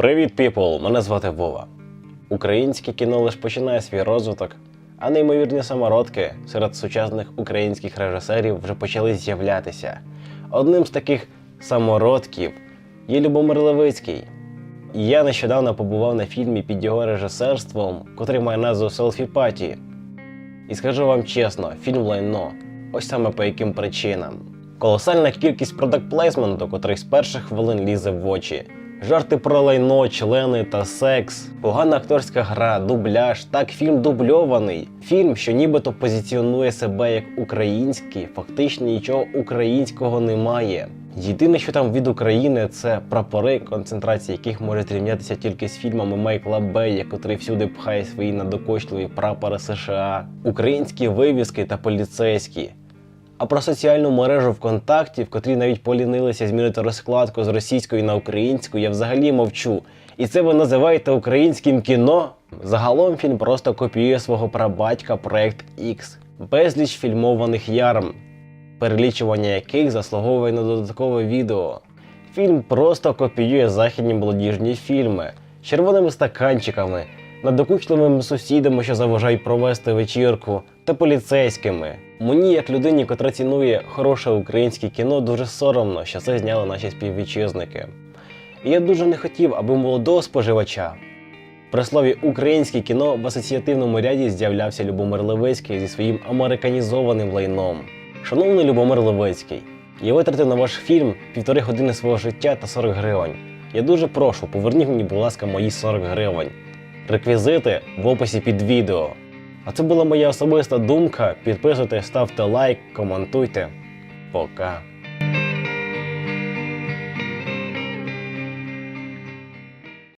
Привіт, піпл! Мене звати Вова. Українське кіно лише починає свій розвиток, а неймовірні самородки серед сучасних українських режисерів вже почали з'являтися. Одним з таких самородків є Любомир Левицький. Я нещодавно побував на фільмі під його режисерством, котрий має назву Селфі Паті. І скажу вам чесно, фільм лайно. Ось саме по яким причинам. Колосальна кількість продакт-плейсменту, котрий з перших хвилин лізе в очі. Жарти про лайно, члени та секс, погана акторська гра, дубляж. Так, фільм дубльований. Фільм, що нібито позиціонує себе як український, фактично нічого українського немає. Єдине, що там від України, це прапори, концентрація яких може зрівнятися тільки з фільмами Майкла Бея, котрий всюди пхає свої надокочливі прапори США, українські вивіски та поліцейські. А про соціальну мережу ВКонтакті, в котрій навіть полінилися змінити розкладку з російської на українську, я взагалі мовчу. І це ви називаєте українським кіно? Загалом фільм просто копіює свого прабатька Проект X. Безліч фільмованих ярм, перелічування яких заслуговує на додаткове відео. Фільм просто копіює західні молодіжні фільми червоними стаканчиками, надокучливими сусідами, що заважають провести вечірку, та поліцейськими. Мені, як людині, котра цінує хороше українське кіно, дуже соромно, що це зняли наші співвітчизники. І я дуже не хотів, аби молодого споживача при слові українське кіно в асоціативному ряді з'являвся Любомир Левицький зі своїм американізованим лайном. Шановний Любомир Левицький, я витратив на ваш фільм півтори години свого життя та 40 гривень. Я дуже прошу, поверніть мені, будь ласка, мої 40 гривень. Реквізити в описі під відео. А це була моя особиста думка. Підписуйтесь, ставте лайк, коментуйте. Пока.